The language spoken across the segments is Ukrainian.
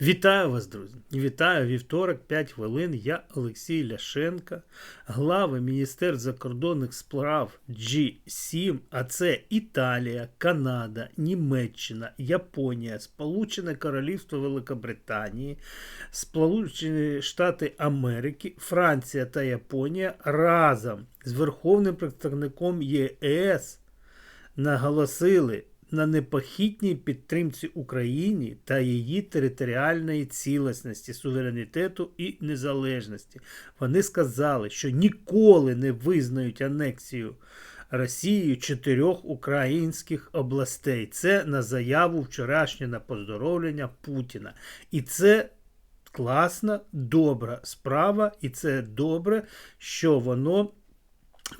Вітаю вас, друзі! Вітаю вівторок, 5 хвилин. Я Олексій Ляшенко, глава Міністерства закордонних справ G7, а це Італія, Канада, Німеччина, Японія, Сполучене Королівство Великобританії, Сполучені Штати Америки, Франція та Японія разом з Верховним представником ЄС наголосили на непохитній підтримці Україні та її територіальної цілісності, суверенітету і незалежності. Вони сказали, що ніколи не визнають анексію Росією чотирьох українських областей. Це на заяву вчорашнє на поздоровлення Путіна. І це. Класна, добра справа, і це добре, що воно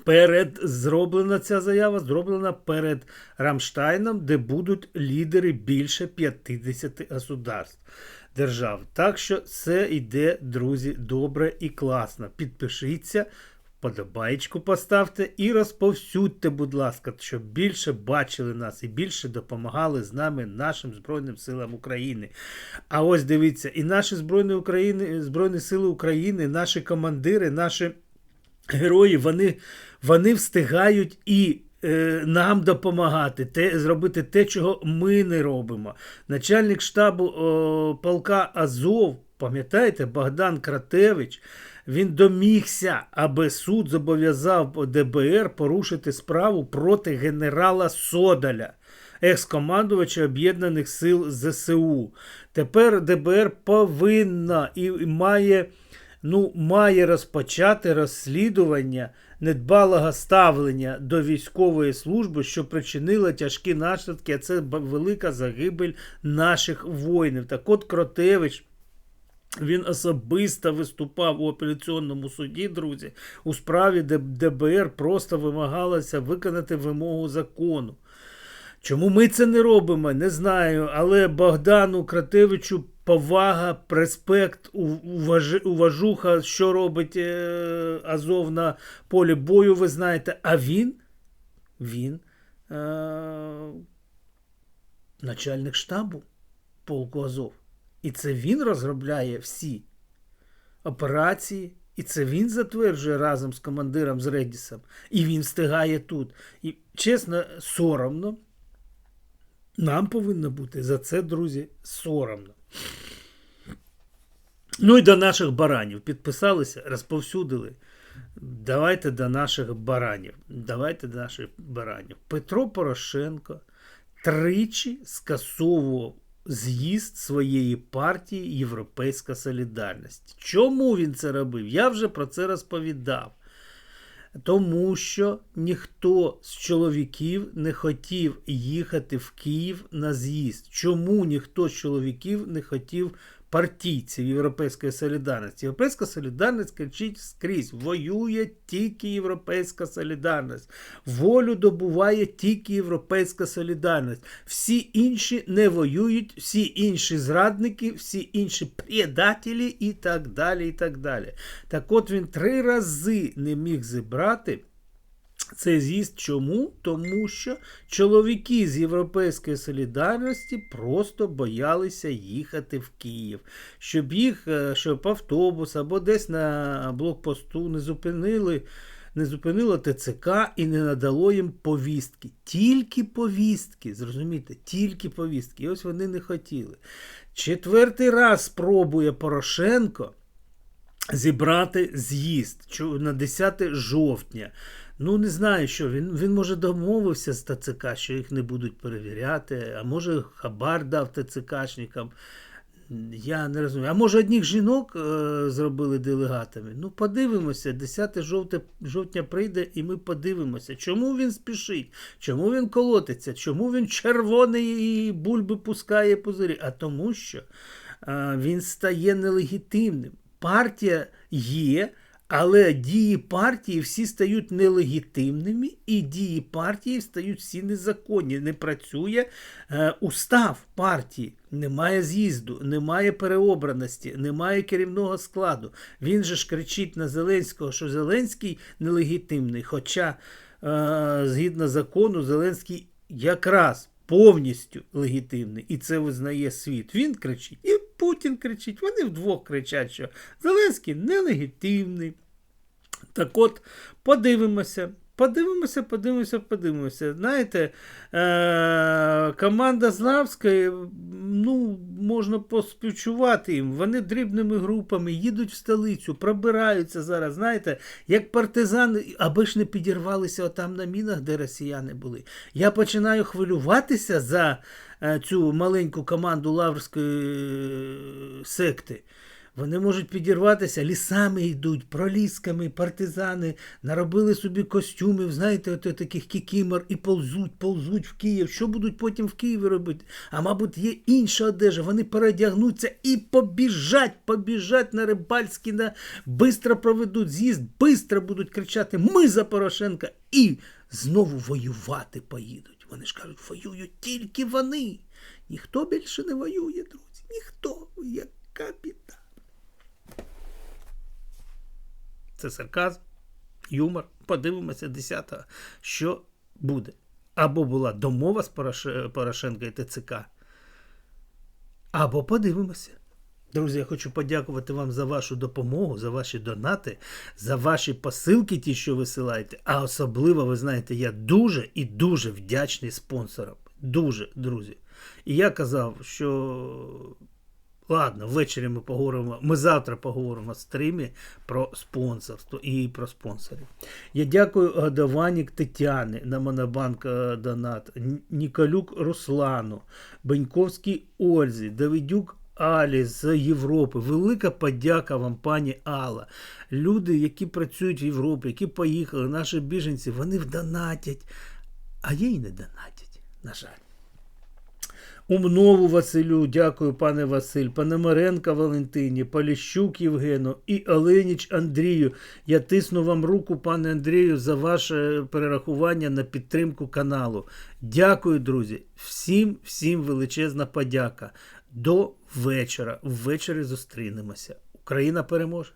Перед зроблена ця заява зроблена перед Рамштайном, де будуть лідери більше 50 государств держав. Так що все йде, друзі, добре і класно. Підпишіться, вподобайку поставте і розповсюдьте, будь ласка, щоб більше бачили нас і більше допомагали з нами нашим Збройним силам України. А ось дивіться, і наші Збройні, України, Збройні Сили України, наші командири, наші герої вони вони встигають і е, нам допомагати, те, зробити те, чого ми не робимо. Начальник штабу о, полка Азов, пам'ятаєте, Богдан Кратевич, він домігся, аби суд зобов'язав ДБР порушити справу проти генерала Содаля. Екс-командувача Об'єднаних сил ЗСУ. Тепер ДБР повинна і має ну, має розпочати розслідування недбалого ставлення до військової служби, що причинило тяжкі наслідки, а це велика загибель наших воїнів. Так от Кротевич. Він особисто виступав у апеляційному суді, друзі, у справі, ДБР просто вимагалося виконати вимогу закону. Чому ми це не робимо, не знаю. Але Богдану Кратевичу повага, респект, уважуха, що робить е, Азов на полі бою, ви знаєте. А він, він е, начальник штабу полку Азов. І це він розробляє всі операції. І це він затверджує разом з командиром з Редісом. І він встигає тут. І чесно, соромно. Нам повинно бути за це, друзі, соромно. Ну і до наших баранів. Підписалися, розповсюдили. Давайте до наших баранів. Давайте до наших баранів. Петро Порошенко тричі скасовував з'їзд своєї партії Європейська Солідарність. Чому він це робив? Я вже про це розповідав. Тому що ніхто з чоловіків не хотів їхати в Київ на з'їзд. Чому ніхто з чоловіків не хотів партійців Європейської солідарності. Європейська солідарність кричить скрізь. Воює тільки Європейська солідарність. Волю добуває тільки Європейська солідарність. Всі інші не воюють, всі інші зрадники, всі інші предателі і так далі. і Так далі. Так от він три рази не міг зібрати. Це з'їзд чому? Тому що чоловіки з Європейської солідарності просто боялися їхати в Київ, щоб їх, е, щоб автобус або десь на блокпосту не зупинили. Не зупинило ТЦК і не надало їм повістки. Тільки повістки, зрозумієте, тільки повістки. І ось вони не хотіли. Четвертий раз спробує Порошенко зібрати з'їзд на 10 жовтня. Ну, не знаю, що він він може домовився з ТЦК, що їх не будуть перевіряти, а може хабар дав ТЦКшникам. Я не розумію. А може одних жінок е, зробили делегатами? Ну, подивимося, 10 жовтня, жовтня прийде, і ми подивимося, чому він спішить, чому він колотиться, чому він червоний і бульби пускає пузирі. А тому, що е, він стає нелегітимним. Партія є. Але дії партії всі стають нелегітимними, і дії партії стають всі незаконні. Не працює е, устав партії, немає з'їзду, немає переобраності, немає керівного складу. Він же ж кричить на Зеленського, що Зеленський нелегітимний. Хоча, е, згідно закону, Зеленський якраз повністю легітимний, і це визнає світ. Він кричить. Путін кричить, вони вдвох кричать, що Зеленський нелегітимний. Так от, подивимося. Подивимося, подивимося, подивимося. Знаєте, е- команда Злавської, ну, можна поспівчувати їм. Вони дрібними групами їдуть в столицю, пробираються зараз, знаєте, як партизани, аби ж не підірвалися отам на мінах, де росіяни були. Я починаю хвилюватися за е, цю маленьку команду Лаврської е, секти. Вони можуть підірватися, лісами йдуть, пролісками, партизани, наробили собі костюмів, знаєте, от таких кікімор, і ползуть, ползуть в Київ. Що будуть потім в Києві робити? А мабуть, є інша одежа. Вони переодягнуться і побіжать, побіжать на рибальські, на бистро проведуть з'їзд, бистро будуть кричати Ми за Порошенка і знову воювати поїдуть. Вони ж кажуть, воюють тільки вони. Ніхто більше не воює, друзі. Ніхто. Яка біда. Це сарказм, юмор. Подивимося 10-го, що буде. Або була домова з Порошенка і ТЦК, або подивимося. Друзі, я хочу подякувати вам за вашу допомогу, за ваші донати, за ваші посилки, ті, що висилаєте. А особливо, ви знаєте, я дуже і дуже вдячний спонсорам. Дуже, друзі. І я казав, що Ладно, ввечері ми поговоримо. Ми завтра поговоримо в стрімі про спонсорство і про спонсорів. Я дякую Гадаванік Тетяни на Монобанк е, Донат, Ніколюк Руслану, Беньковській Ользі, Давидюк Алі з Європи. Велика подяка вам, пані Алла. Люди, які працюють в Європі, які поїхали, наші біженці, вони вдонатять, а є й не донатять, на жаль. Умнову Василю, дякую, пане Василь, Пономаренка Валентині, Поліщук Євгену і Оленіч Андрію. Я тисну вам руку, пане Андрію, за ваше перерахування на підтримку каналу. Дякую, друзі. Всім, всім величезна подяка. До вечора. Ввечері зустрінемося. Україна переможе.